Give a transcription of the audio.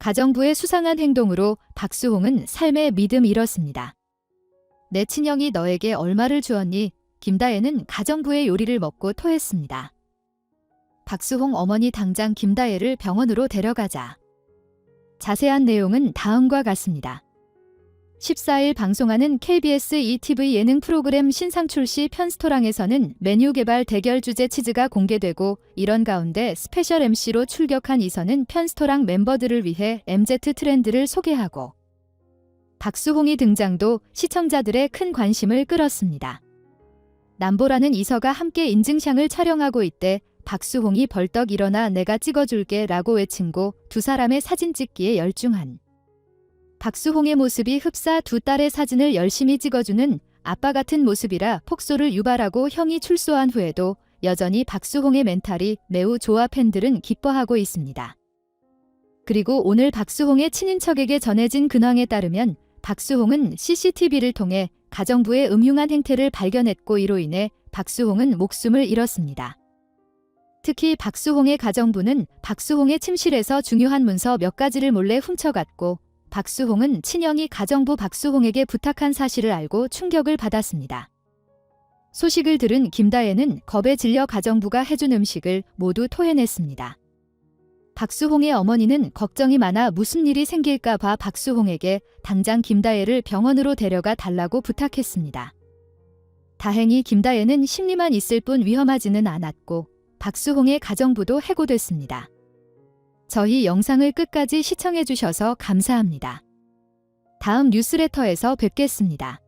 가정부의 수상한 행동으로 박수홍은 삶의 믿음 잃었습니다. 내 친형이 너에게 얼마를 주었니? 김다혜는 가정부의 요리를 먹고 토했습니다. 박수홍 어머니 당장 김다혜를 병원으로 데려가자. 자세한 내용은 다음과 같습니다. 14일 방송하는 KBS ETV 예능 프로그램 신상 출시 편스토랑에서는 메뉴 개발 대결 주제 치즈가 공개되고 이런 가운데 스페셜 MC로 출격한 이선은 편스토랑 멤버들을 위해 MZ 트렌드를 소개하고 박수홍이 등장도 시청자들의 큰 관심을 끌었습니다. 남보라는 이서가 함께 인증샷을 촬영하고 있대 박수홍이 벌떡 일어나 내가 찍어줄게 라고 외친 고 두 사람의 사진 찍기에 열중한 박수홍의 모습이 흡사 두 딸의 사진을 열심히 찍어주는 아빠 같은 모습이라 폭소를 유발하고 형이 출소한 후에도 여전히 박수홍의 멘탈이 매우 좋아 팬들은 기뻐하고 있습니다. 그리고 오늘 박수홍의 친인척에게 전해진 근황에 따르면 박수홍은 CCTV를 통해 가정부의 음흉한 행태를 발견했고 이로 인해 박수홍은 목숨을 잃었습니다. 특히 박수홍의 가정부는 박수홍의 침실에서 중요한 문서 몇 가지를 몰래 훔쳐갔고 박수홍은 친형이 가정부 박수홍에게 부탁한 사실을 알고 충격을 받았습니다. 소식을 들은 김다혜는 겁에 질려 가정부가 해준 음식을 모두 토해냈습니다. 박수홍의 어머니는 걱정이 많아 무슨 일이 생길까 봐 박수홍에게 당장 김다혜를 병원으로 데려가 달라고 부탁했습니다. 다행히 김다혜는 심리만 있을 뿐 위험하지는 않았고 박수홍의 가정부도 해고됐습니다. 저희 영상을 끝까지 시청해주셔서 감사합니다. 다음 뉴스레터에서 뵙겠습니다.